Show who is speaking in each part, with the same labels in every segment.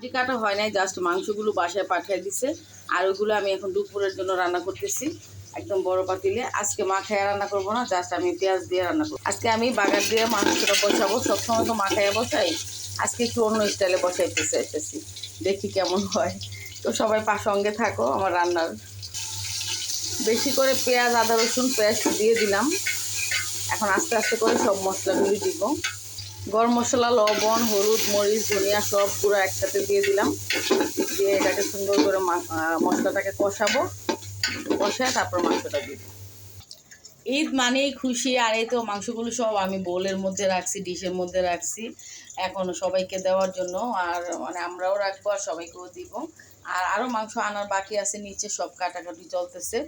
Speaker 1: রুটি কাটা হয় নাই জাস্ট মাংসগুলো বাসায় পাঠিয়ে দিছে। আর ওইগুলো আমি এখন দুপুরের জন্য রান্না করতেছি, একদম বড় পাতিলে। আজকে মাখায় রান্না করব না জাস্ট আমি পেঁয়াজ দিয়ে রান্না করব। আজকে আমি বাগান দিয়ে মাংসটা বসাবো, সবসময় তো মাখায় বসাই আজকে একটু অন্য স্টাইলে বসাইতে চাইতেছি, দেখি কেমন হয়। তো সবাই সঙ্গে থাকো, আমার রান্নার। বেশি করে পেঁয়াজ, আদা, রসুন পেঁয়াজ দিয়ে দিলাম। এখন আস্তে আস্তে করে সব মশলাগুলি দিব। গরম মশলা, লবণ, হলুদ, মরিচ, ধনিয়া সব গুঁড়ো একসাথে দিয়ে দিলাম। দিয়ে এটাকে সুন্দর করে মশলাটাকে কষাবো। কষায় তারপর মাংসটা দিব। ঈদ মানেই খুশি, আর এই তো মাংসগুলো সব আমি বোলের মধ্যে রাখছি, ডিশের মধ্যে রাখছি। এখন সবাইকে দেওয়ার জন্য, আর মানে আমরাও রাখব, আর সবাইকেও দিব। আর আরও মাংস আনার বাকি আছে, নিচে সব কাটাকাটি চলতেছে।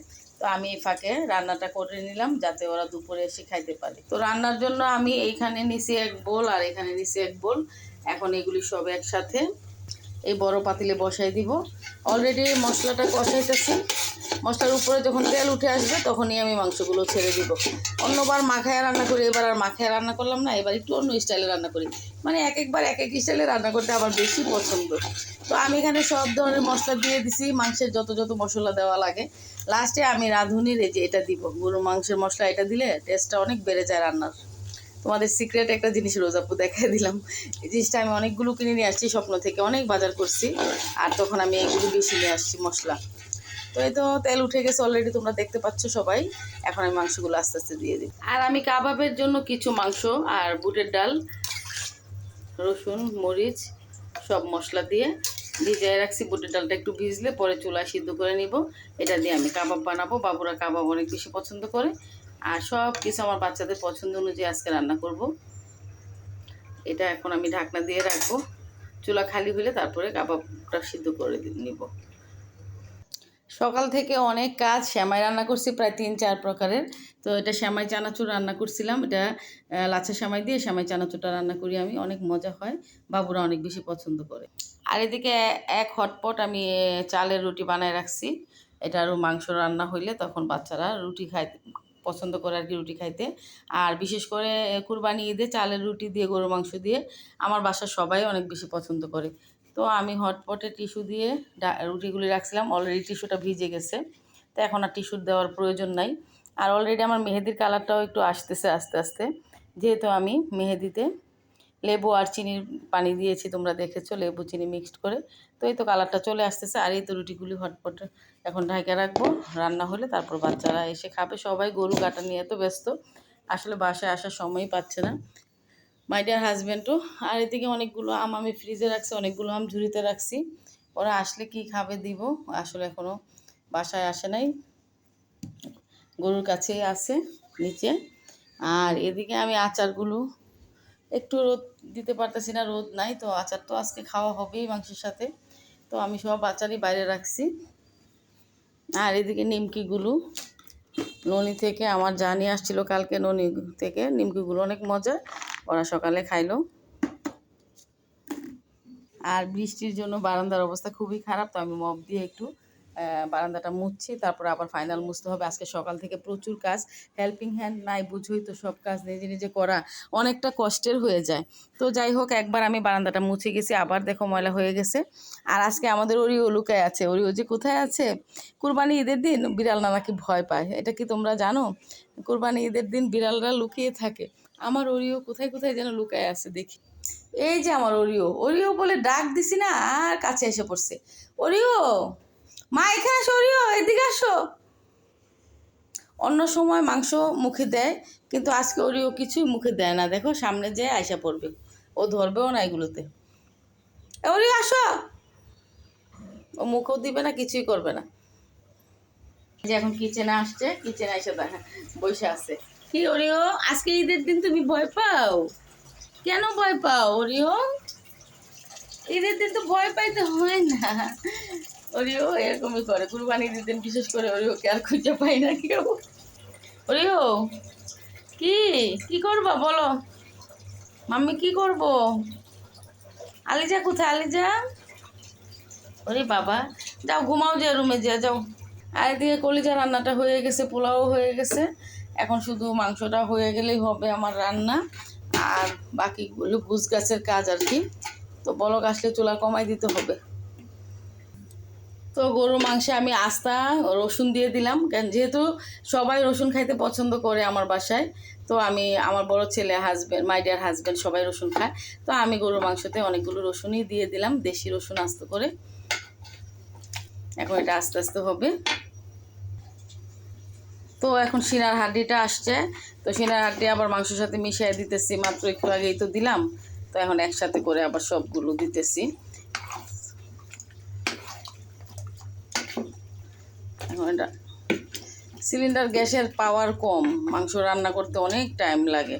Speaker 1: তো আমি এই ফাঁকে রান্নাটা করে নিলাম, যাতে ওরা দুপুরে এসে খাইতে পারে। তো রান্নার জন্য আমি এইখানে নিচে এক বোল আর এখানে নিচে এক বোল। এখন এগুলি সব একসাথে এই বড় পাতিলে বসাই দিব। অলরেডি মশলাটা কষাইতেছি। মশলার উপরে যখন তেল উঠে আসবে, তখনই আমি মাংসগুলো ছেড়ে দিব। অন্যবার মাখায় রান্না করি, এবার আর মাখায় রান্না করলাম না, এবার একটু অন্য স্টাইলে রান্না করি। মানে এক একবার এক এক স্টাইলে রান্না করতে আমার বেশি পছন্দ। তো আমি এখানে সব ধরনের মশলা দিয়ে দিছি, মাংসের যত যত মশলা দেওয়া লাগে। লাস্টে আমি রাঁধুনির এই যে এটা দিব। গরু মাংসের মশলা এটা দিলে টেস্টটা অনেক বেড়ে যায় রান্নার। তোমাদের সিক্রেট একটা জিনিস রোজাপু দেখাই দিলাম। এই জিনিসটা আমি অনেকগুলো কিনে নিয়ে আসছি স্বপ্ন থেকে, অনেক বাজার করছি। আর তখন আমি এগুলো বেশি নিয়ে আসছি, মশলা। তো এই তো তেল উঠে গেছে অলরেডি তোমরা দেখতে পাচ্ছ সবাই। এখন আমি মাংসগুলো আস্তে আস্তে দিয়ে দিই। আর আমি কাবাবের জন্য কিছু মাংস আর বুটের ডাল, রসুন, মরিচ, সব মশলা দিয়ে ভিজিয়ে রাখছি। বুটের ডালটা একটু ভিজলে পরে চুলা সিদ্ধ করে নিব। এটা দিয়ে আমি কাবাব বানাবো। বাবুরা কাবাব অনেক বেশি পছন্দ করে। আর সব কিছু আমার বাচ্চাদের পছন্দ অনুযায়ী আজকে রান্না করব। এটা এখন আমি ঢাকনা দিয়ে রাখব। চুলা খালি হলে তারপরে কাবাবটা সিদ্ধ করে নিব। সকাল থেকে অনেক কাজ শ্যামাই রান্না করছি প্রায় তিন, চার প্রকারের। তো এটা শ্যামাই চানাচুর রান্না করছিলাম। এটা লাচ্ছা শ্যামাই দিয়ে শ্যামাই চানাচুরটা রান্না করি আমি। অনেক মজা হয়। বাবুরা অনেক বেশি পছন্দ করে। আর এদিকে এক হটপট আমি চালের রুটি বানায় রাখছি। এটা আরও মাংস রান্না হইলে তখন বাচ্চারা রুটি খাইতে পছন্দ করে আর কি রুটি খাইতে। আর বিশেষ করে কুরবানি ঈদে চালের রুটি দিয়ে, গরুর মাংস দিয়ে আমার বাসার সবাই অনেক বেশি পছন্দ করে। তো আমি হটপটে টিস্যু দিয়ে রুটিগুলি রাখছিলাম অলরেডি টিস্যুটা ভিজে গেছে। তো এখন আর টিস্যুর দেওয়ার প্রয়োজন নাই। আর অলরেডি আমার মেহেদির কালারটাও একটু আসতেছে, আস্তে আস্তে। যেহেতু আমি মেহেদিতে লেবু আর চিনির পানি দিয়েছি, তোমরা দেখেছ, লেবু, চিনি মিক্সড করে। তো এই তো কালারটা চলে আসতেছে, আর এই তো রুটিগুলি হটপট এখন ঢাকা রাখব। রান্না হলে তারপর বাচ্চারা এসে খাবে। সবাই গরু কাটা নিয়ে তো ব্যস্ত, আসলে বাসায় আসার সময়ই পাচ্ছে না। মাই ডিয়ার হাজব্যান্ডও আর এদিকে অনেকগুলো আম আমি ফ্রিজে রাখছি, অনেকগুলো আম ঝুড়িতে রাখছি। ওরা আসলে কি খাবে দিব, আসলে এখনও বাসায় আসে নাই। গরুর কাছেই আছে, নিচে। আর এদিকে আমি আচারগুলো একটু রোদ দিতে পারতেছি না, রোদ নাই, তো আচার তো আজকে খাওয়া হবেই মাংসের সাথে। তো আমি সব আচারই বাইরে রাখছি। আর এদিকে নিমকিগুলো, ননি থেকে আমার যা নিয়ে আসছিল কালকে ননি থেকে, নিমকিগুলো অনেক মজা ওরা সকালে খাইলো। আর বৃষ্টির জন্য বারান্দার অবস্থা খুবই খারাপ, তো আমি মপ দিয়ে একটু বারান্দাটা মুছছি, তারপর আবার ফাইনাল মুছতে হবে। আজকে সকাল থেকে প্রচুর কাজ হেল্পিং হ্যান্ড নাই বুঝোই তো সব কাজ নিজে নিজে করা অনেকটা কষ্টের হয়ে যায়। তো যাই হোক, একবার আমি বারান্দাটা মুছে গেছি, আবার দেখো ময়লা হয়ে গেছে। আর আজকে আমাদের ওরিও লুকায় আছে। ওরিও যে কোথায় আছে? কুরবানি ঈদের দিন বিড়ালরা নাকি ভয় পায়। এটা কি তোমরা জানো? কুরবানি ঈদের দিন বিড়ালরা লুকিয়ে থাকে। আমার ওরিও কোথায় কোথায় যেন লুকায় আছে দেখি। এই যে আমার ওরিও ওরিও বলে ডাক দিছি না, আর কাছে এসে পড়ছে। ওরিও মা, এখানে আসো ওরিও এদিকে আসো। অন্য সময় মাংস মুখে দেয়, কিন্তু আজকে ওরিও কিছুই মুখে দেয় না। দেখো, সামনে যে আয়সা পড়বে, ও ধরবেও না এগুলোতে। ওরিও, আসো। ও মুখও দিবে না, কিছুই করবে না। যে এখন কিচেনে আসছে কিচেনে এসে দেখা, বসে আছে। কি ওরিও, আজকে ঈদের দিন তুমি ভয় পাও? কেন ভয় পাও, ওরিও? ঈদের দিন তো ভয় পাইতে হয় না। ওরিও এরকমই করে। কুরবানি দিন বিশেষ করে ওরিও কে আর খুঁজে পাই না কেউ। ওরিও কি? কি করবা বলো? মাম্মি, কি করব? আলিজা কোথায়? আলিজা? ওরে বাবা, যাও ঘুমাও যে রুমে যা যাও। আর এদিকে কলিজা রান্নাটা হয়ে গেছে, পোলাও হয়ে গেছে। এখন শুধু মাংসটা হয়ে গেলেই হবে আমার রান্না। আর বাকিগুলো গুছ গাছের কাজ আর কি। তো বলক আসলে চুলা কমাই দিতে হবে। তো গরুর মাংসে আমি আস্তা, রসুন দিয়ে দিলাম। কারণ যেহেতু সবাই রসুন খাইতে পছন্দ করে আমার বাসায়, তো আমি, আমার বড় ছেলে হাজব্যান্ড মাই ডিয়ার হাজব্যান্ড সবাই রসুন খায়। তো আমি গরুর মাংসতে অনেকগুলো রসুনই দিয়ে দিলাম, দেশি রসুন আস্ত করে। এখন এটা আস্তে আস্তে হবে। তো এখন সিনার হাড্ডিটা আসছে। তো সিনার হাড্ডি আবার মাংসের সাথে মিশিয়ে দিতেছি, মাত্র একটু আগেই তো দিলাম। তো এখন একসাথে করে আবার সবগুলো দিতেছি। এখন সিলিন্ডার গ্যাসের পাওয়ার কম, মাংস রান্না করতে অনেক টাইম লাগে।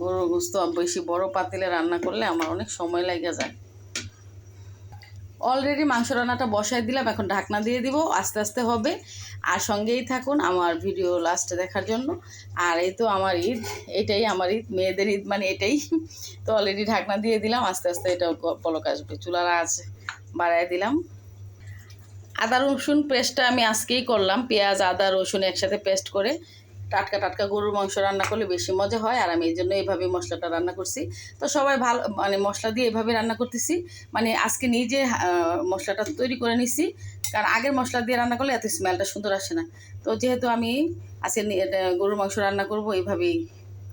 Speaker 1: গরুর গুস্ত বেশি বড় পাতিলে রান্না করলে আমার অনেক সময় লাগে যায়। অলরেডি মাংস রান্নাটা বসাই দিলাম, এখন ঢাকনা দিয়ে দিব, আস্তে আস্তে হবে। আর সঙ্গেই থাকুন আমার ভিডিও লাস্টে দেখার জন্য। আর এই তো আমার ঈদ, এটাই আমার ঈদ, মেয়েদের ঈদ মানে এটাই। তো অলরেডি ঢাকনা দিয়ে দিলাম, আস্তে আস্তে এটা পলক আসবে। চুলারা আছে বাড়ায় দিলাম। আদা, রসুন পেস্টটা আমি আজকেই করলাম। পেঁয়াজ, আদা, রসুন একসাথে পেস্ট করে টাটকা টাটকা গরুর মাংস রান্না করলে বেশি মজা হয়, আর আমি এই জন্য এইভাবে মশলাটা রান্না করছি। তো সবাই ভালো মানে মশলা দিয়ে এভাবে রান্না করতেছি। মানে আজকে নিজে মশলাটা তৈরি করে নিছি। কারণ আগের মশলা দিয়ে রান্না করলে এত স্মেলটা সুন্দর আসে না। তো যেহেতু আমি আজকে গরুর মাংস রান্না করব এইভাবেই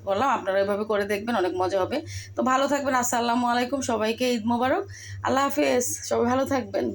Speaker 1: বললাম আপনারা এভাবে করে দেখবেন, অনেক মজা হবে। তো ভালো থাকবেন। আসসালামু আলাইকুম। সবাইকে ঈদ মোবারক। আল্লাহ হাফেজ। সবাই ভালো থাকবেন।